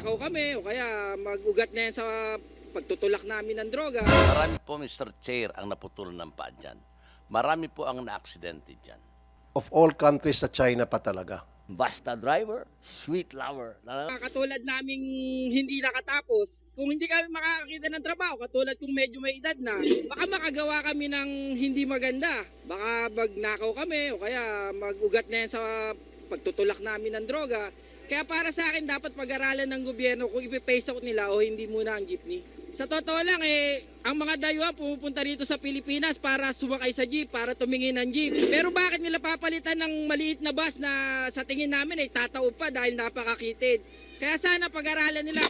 magnanakaw kami o kaya mag-ugat na yan sa pagtutulak namin ng droga. Marami po, Mr. Chair, ang naputulan ng paa dyan. Marami po ang na-aksidente dyan. Of all countries sa China pa talaga. Basta driver, sweet lover. Mga Katulad naming hindi nakatapos, kung hindi kami makakakita ng trabaho, katulad kung medyo may edad na, baka makagawa kami ng hindi maganda. Baka magnakaw kami o kaya mag-ugat na yan sa pagtutulak namin ng droga. Kaya para sa akin, dapat pag-aralan ng gobyerno kung ipipace out nila o hindi muna ang jeepney. Sa totoo lang, eh, ang mga dayuhan pumupunta rito sa Pilipinas para sumakay sa jeep, para tumingin ng jeep. Pero bakit nila papalitan ng maliit na bus na sa tingin namin ay tataob pa dahil napakakitid? Kaya sana pag-aralan nila.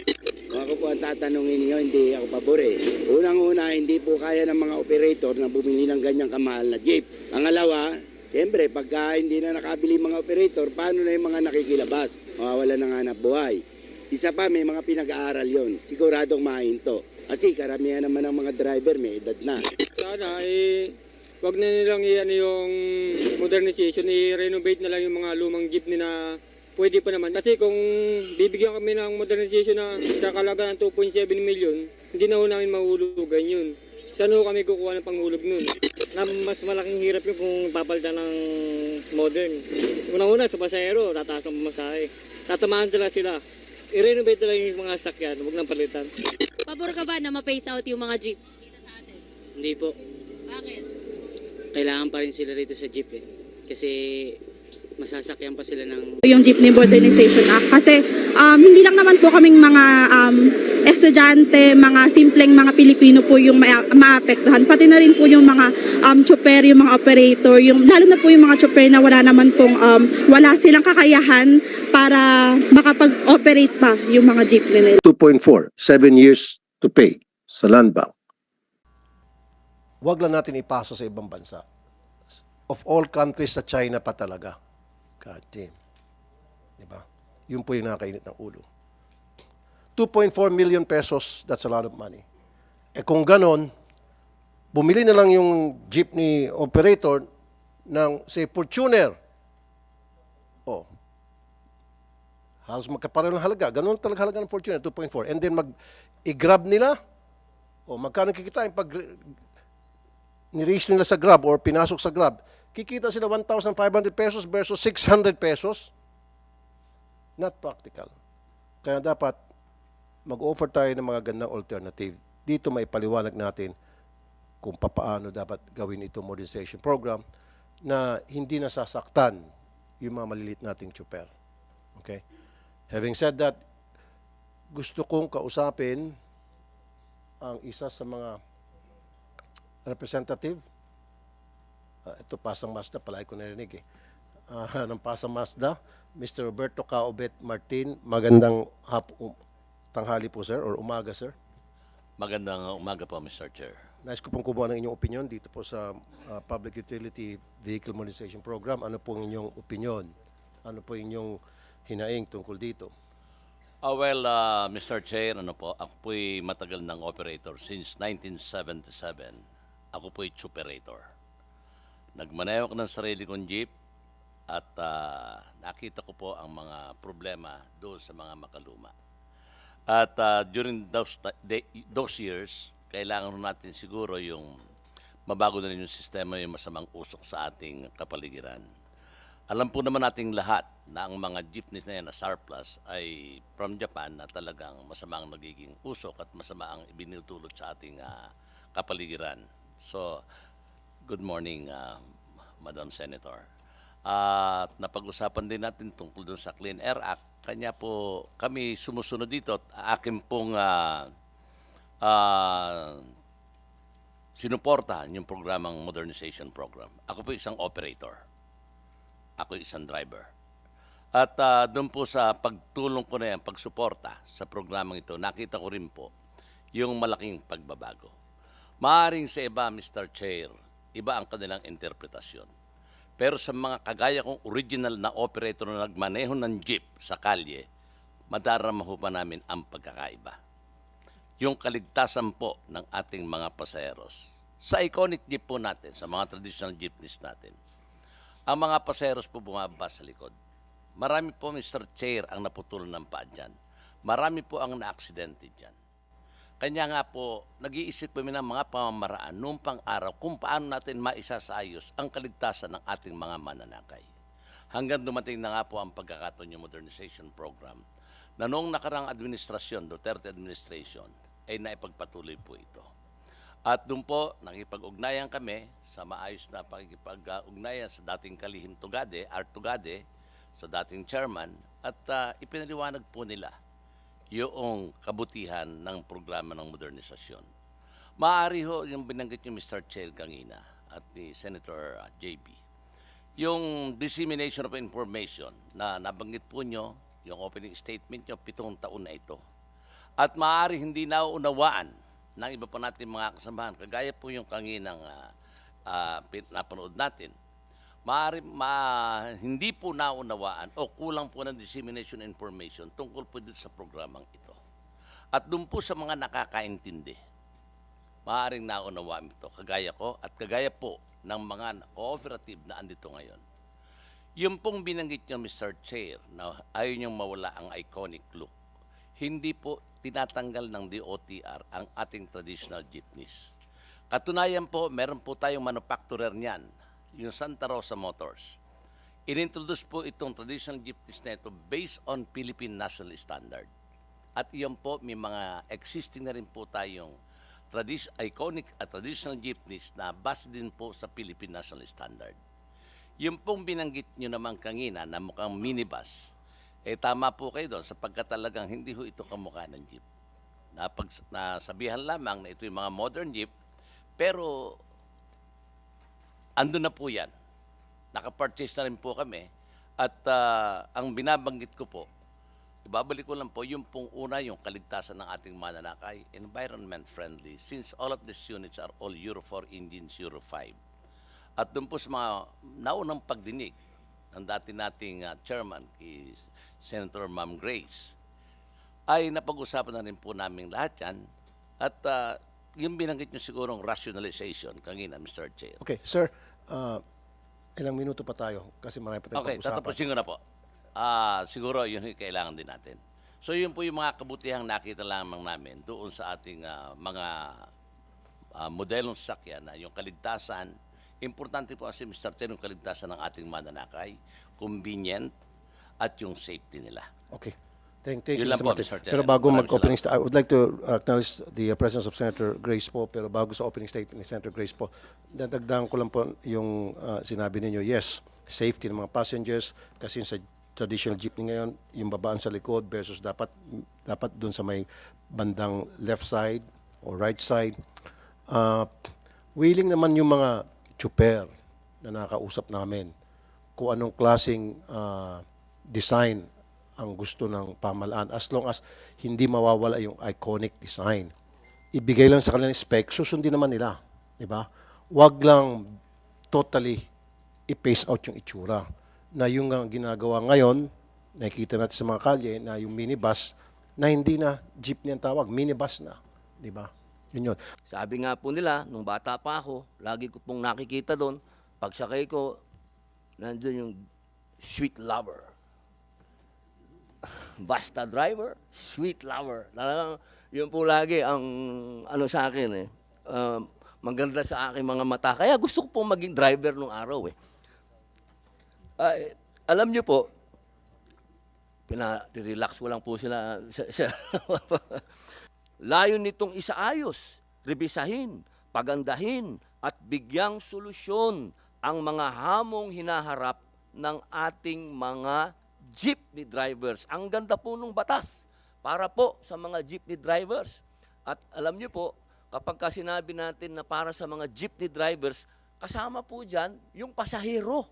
Kung ako po ang tatanungin niyo, hindi ako pabor eh. Unang-una, hindi po kaya ng mga operator na bumili ng ganyang kamahal na jeep. Pangalawa, siyempre, pagka hindi na nakabili mga operator, paano na yung mga nakikilabas? Mawawala ng hanap buhay. Isa pa, may mga pinag-aaral yon. Siguradong mahinto. Kasi karamihan naman ng mga driver may edad na. Sana eh wag na nilang i ano yung modernization, i-renovate na lang yung mga lumang jeepney na pwede pa naman. Kasi kung bibigyan kami ng modernization na sa kalaga ng 2.7 million, hindi na ho namin mahulugan yun. Saan ho kami kukuha ng panghulog nun? Na mas malaking hirap yun kung papalitan ng modern. Una-una sa pasahero, tataas ang pamasahe. Tatamaan sila sila. I-renovate lang yung mga sakyan, huwag nang palitan. Pabor ka ba na ma-phase out yung mga jeep dito sa atin? Hindi po. Bakit? Kailangan pa rin sila rito sa jeep eh. Kasi masasakyan pa sila ng yung Jeepney Modernization Act kasi um, hindi lang naman po kaming mga um, estudyante, mga simpleng mga Pilipino po yung ma- maapektuhan. Pati na rin po yung mga um, chopper, yung mga operator, yung, lalo na po yung mga chopper na wala naman pong, um, wala silang kakayahan para makapag-operate pa yung mga jeepney nila. 2.4, 7 years to pay sa land bank. Huwag lang natin ipasa sa ibang bansa. Of all countries sa China pa talaga. God damn. Di ba? Yun po yung nakakainit ng ulo. 2.4 million pesos, that's a lot of money. Eh kung ganon, bumili na lang yung jeepney operator ng, say, Fortuner. Oh, halos magkapareho ng halaga. Ganun talaga halaga ng Fortuner, 2.4. And then mag i-grab nila, o magkano kikitain pag ni-reach nila sa Grab or pinasok sa Grab, kikita sila 1,500 pesos versus 600 pesos. Not practical. Kaya dapat mag-offer tayo ng mga gandang alternative. Dito may paliwanag natin kung papaano dapat gawin ito modernization program na hindi nasasaktan yung mga malilit nating tsuper. Okay? Having said that, gusto kong kausapin ang isa sa mga representative. Ah, ito, Pasang Mazda, palagi ko narinig eh. Ah, ng Pasang Mazda, Mr. Roberto Caobet Martin. Magandang hap- um, tanghali po, sir, or umaga, sir. Magandang umaga po, Mr. Chair. Nais ko pong kumuha ng inyong opinion dito po sa ah, Public Utility Vehicle Modernization Program. Ano po ang inyong opinion? Ano po inyong hinaing tungkol dito? Ah, well, ah, Mr. Chair, ano po, ako po'y matagal ng operator since 1977. Ako po'y operator. Nagmaneho ko ng sarili kong jeep at ah, nakita ko po ang mga problema doon sa mga makaluma. At ah, during those, de- those years, kailangan natin siguro yung mabago na rin yung sistema yung masamang usok sa ating kapaligiran. Alam po naman nating lahat na ang mga jeepneys na yan na surplus ay from Japan na talagang masamang nagiging usok at masama ang ibinutulot sa ating ah, kapaligiran. So, good morning, ah, Madam Senator. At napag-usapan din natin tungkol dun sa Clean Air Act. Kanya po kami sumusunod dito at akin pong ah, ah, sinuportahan yung programang modernization program. Ako po isang operator ako isang driver. At ah, doon po sa pagtulong ko na yan, pagsuporta sa programang ito, nakita ko rin po yung malaking pagbabago. Maaring sa iba, Mr. Chair, iba ang kanilang interpretasyon. Pero sa mga kagaya kong original na operator na nagmaneho ng jeep sa kalye, madarama ho pa namin ang pagkakaiba. Yung kaligtasan po ng ating mga pasaheros. Sa iconic jeep po natin, sa mga traditional jeepneys natin, ang mga paseros po bumaba sa likod. Marami po, Mr. Chair, ang naputulan ng paa dyan. marami po ang na-aksidente dyan. Kanya nga po, nag-iisip kami ng mga pamamaraan noong pang-araw kung paano natin maisasayos ang kaligtasan ng ating mga mananakay. Hanggang dumating na nga po ang pagkakataon yung modernization program na noong nakarang administrasyon, Duterte administration, ay naipagpatuloy po ito. At doon po, nakipag-ugnayan kami sa maayos na pakikipag-ugnayan sa dating kalihim Tugade, Art Tugade, sa dating chairman, at ah, ipinaliwanag po nila yung kabutihan ng programa ng modernisasyon. Maaari ho yung binanggit ni Mr. Chair kanina at ni Senator ah, JB. Yung dissemination of information na nabanggit po nyo, yung opening statement nyo, pitong taon na ito. At maaari hindi nauunawaan ng iba pa natin mga kasamahan, kagaya po yung kanginang ah, pin- napanood natin, maaari ma, hindi po naunawaan o kulang po ng dissemination information tungkol po dito sa programang ito. At doon po sa mga nakakaintindi, maaaring naunawaan ito, kagaya ko at kagaya po ng mga cooperative na andito ngayon. Yung pong binanggit niyo, Mr. Chair, na ayaw niyong mawala ang iconic look, hindi po tinatanggal ng DOTR ang ating traditional jeepneys. Katunayan po, meron po tayong manufacturer niyan, yung Santa Rosa Motors. Inintroduce po itong traditional jeepneys na ito based on Philippine National Standard. At iyon po, may mga existing na rin po tayong tradis- iconic at traditional jeepneys na base din po sa Philippine National Standard. Yung pong binanggit nyo naman kanina na mukhang minibus, eh tama po kayo doon sapagkat talagang hindi ho ito kamukha ng jeep. Napag, nasabihan lamang na ito yung mga modern jeep, pero andun na po yan. Nakapurchase na rin po kami. At ah, ang binabanggit ko po, ibabalik ko lang po, yung pong una, yung kaligtasan ng ating mananakay, environment friendly, since all of these units are all Euro 4 engines, Euro 5. At doon po sa mga naunang pagdinig ng dati nating ah, chairman, kay Senator Ma'am Grace, ay napag-usapan na rin po namin lahat yan. At ah, yung binanggit nyo sigurong rationalization kanina, Mr. Chair. Okay, sir, ah, ilang minuto pa tayo kasi marami pa tayong Okay, pag-usapan. tatapusin ko na po. Ah, siguro yun yung kailangan din natin. So yun po yung mga kabutihang nakita lamang namin doon sa ating ah, mga ah, modelong sasakyan na yung kaligtasan. Importante po kasi Mr. Chair, yung kaligtasan ng ating mananakay, convenient, at yung safety nila. Okay. Thank, thank you, Yun lang Mr. po, Martin. Mr. Chair. Pero bago Maraming mag-opening sta- I would like to acknowledge the uh, presence of Senator Grace po. Pero bago sa opening statement ni Senator Grace po, dadagdagan ko lang po yung uh, sinabi ninyo. Yes, safety ng mga passengers kasi sa traditional jeepney ngayon, yung babaan sa likod versus dapat dapat doon sa may bandang left side or right side. Uh, willing naman yung mga chuper na nakausap namin kung anong klaseng ah, design ang gusto ng pamalaan as long as hindi mawawala yung iconic design. Ibigay lang sa kanilang spec, susundin naman nila. Di ba? Huwag lang totally i-pace out yung itsura. Na yung ginagawa ngayon, nakikita natin sa mga kalye, na yung minibus, na hindi na jeepney ang tawag, minibus na. Di ba? Yun yun. Sabi nga po nila, nung bata pa ako, lagi ko pong nakikita doon, pagsakay ko, nandun yung sweet lover. Basta driver, sweet lover. Talagang yun po lagi ang ano sa akin eh. Um, maganda sa aking mga mata. Kaya gusto ko pong maging driver nung araw eh. Ay, alam niyo po, pina-relax ko lang po sila. sa- sa- Layo nitong isaayos, rebisahin, pagandahin, at bigyang solusyon ang mga hamong hinaharap ng ating mga jeepney drivers. Ang ganda po nung batas para po sa mga jeepney drivers. At alam niyo po, kapag ka sinabi natin na para sa mga jeepney drivers, kasama po dyan yung pasahero.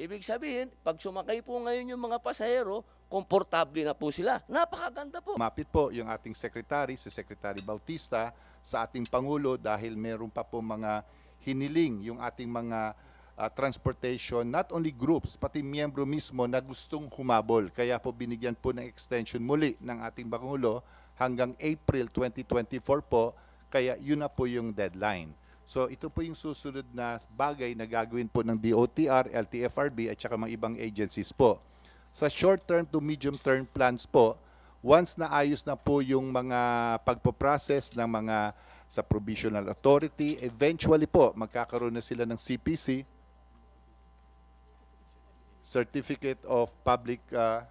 Ibig sabihin, pag sumakay po ngayon yung mga pasahero, komportable na po sila. Napakaganda po. Mapit po yung ating secretary, si Secretary Bautista, sa ating Pangulo dahil meron pa po mga hiniling yung ating mga ah, transportation, not only groups, pati miyembro mismo na gustong humabol. Kaya po binigyan po ng extension muli ng ating Pangulo hanggang April 2024 po, kaya yun na po yung deadline. So ito po yung susunod na bagay na gagawin po ng DOTR, LTFRB at saka mga ibang agencies po. Sa short term to medium term plans po, once na ayos na po yung mga pagpo-process ng mga sa provisional authority, eventually po magkakaroon na sila ng CPC, Certificate of Public uh,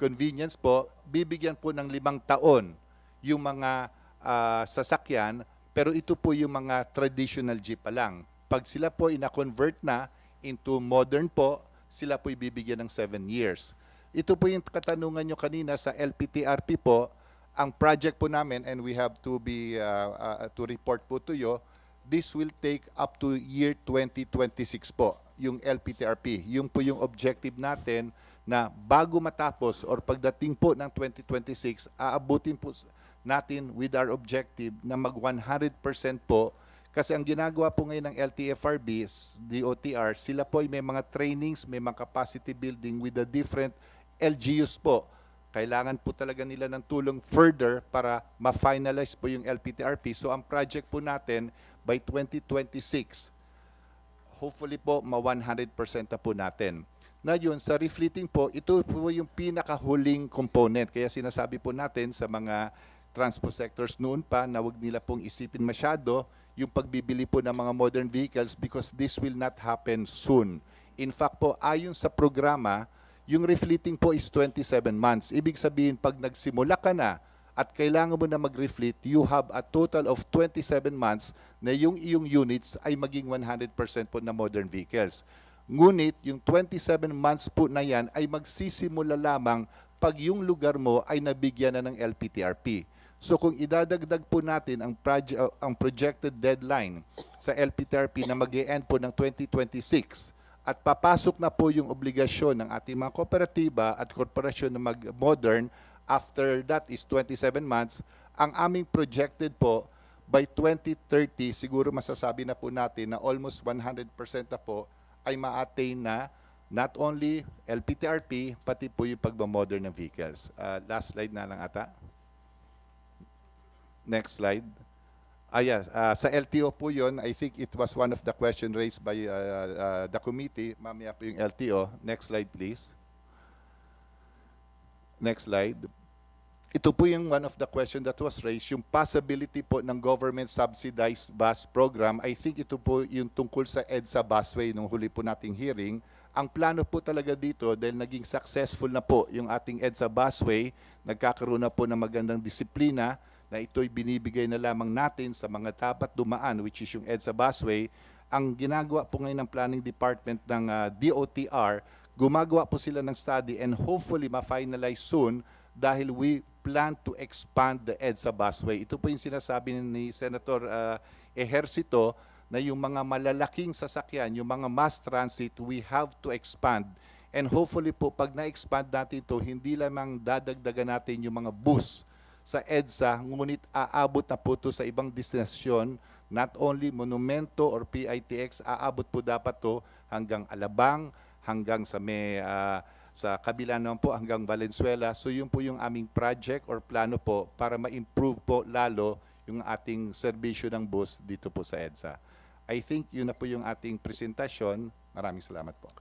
Convenience po, bibigyan po ng limang taon yung mga ah, sasakyan, pero ito po yung mga traditional jeep pa lang. Pag sila po ina-convert na into modern po, sila po bibigyan ng 7 years. Ito po yung katanungan nyo kanina sa LPTRP po, ang project po namin, and we have to be, uh, uh, to report po to you, this will take up to year 2026 po, yung LPTRP. Yung po yung objective natin na bago matapos or pagdating po ng 2026, aabutin po natin with our objective na mag 100% po kasi ang ginagawa po ngayon ng LTFRB, DOTR, sila po ay may mga trainings, may mga capacity building with the different LGUs po. Kailangan po talaga nila ng tulong further para ma-finalize po yung LPTRP. So ang project po natin by 2026, hopefully po ma 100% na po natin. Na yun, sa refleeting po, ito po yung pinakahuling component. Kaya sinasabi po natin sa mga transport sectors noon pa na wag nila pong isipin masyado yung pagbibili po ng mga modern vehicles because this will not happen soon. In fact po, ayon sa programa, yung refleeting po is 27 months. Ibig sabihin, pag nagsimula ka na at kailangan mo na mag-refleet, you have a total of 27 months na yung iyong units ay maging 100% po na modern vehicles. Ngunit yung 27 months po na yan ay magsisimula lamang pag yung lugar mo ay nabigyan na ng LPTRP. So kung idadagdag po natin ang, proje- uh, ang projected deadline sa LPTRP na mag end po ng 2026 at papasok na po yung obligasyon ng ating mga kooperatiba at korporasyon na mag-modern, after that is 27 months, ang aming projected po by 2030, siguro masasabi na po natin na almost 100% na po ay ma-attain na not only LPTRP, pati po yung pagmamodern ng vehicles. Uh, last slide na lang ata. Next slide. Ah, yes. Ah, sa LTO po yun, I think it was one of the question raised by uh, uh, the committee. Mamaya po yung LTO. Next slide, please. Next slide. Ito po yung one of the question that was raised, yung possibility po ng government subsidized bus program. I think ito po yung tungkol sa EDSA busway nung huli po nating hearing. Ang plano po talaga dito, dahil naging successful na po yung ating EDSA busway, nagkakaroon na po ng magandang disiplina, na ito'y binibigay na lamang natin sa mga dapat dumaan, which is yung EDSA busway. Ang ginagawa po ngayon ng planning department ng ah, DOTR, gumagawa po sila ng study and hopefully ma-finalize soon dahil we plan to expand the EDSA busway. Ito po yung sinasabi ni Senator uh, Ejercito na yung mga malalaking sasakyan, yung mga mass transit, we have to expand. And hopefully po, pag na-expand natin ito, hindi lamang dadagdagan natin yung mga bus sa EDSA, ngunit aabot na po ito sa ibang destinasyon, not only Monumento or PITX, aabot po dapat to hanggang Alabang, hanggang sa may ah, sa kabila naman po hanggang Valenzuela. So yun po yung aming project or plano po para ma-improve po lalo yung ating serbisyo ng bus dito po sa EDSA. I think yun na po yung ating presentasyon. Maraming salamat po.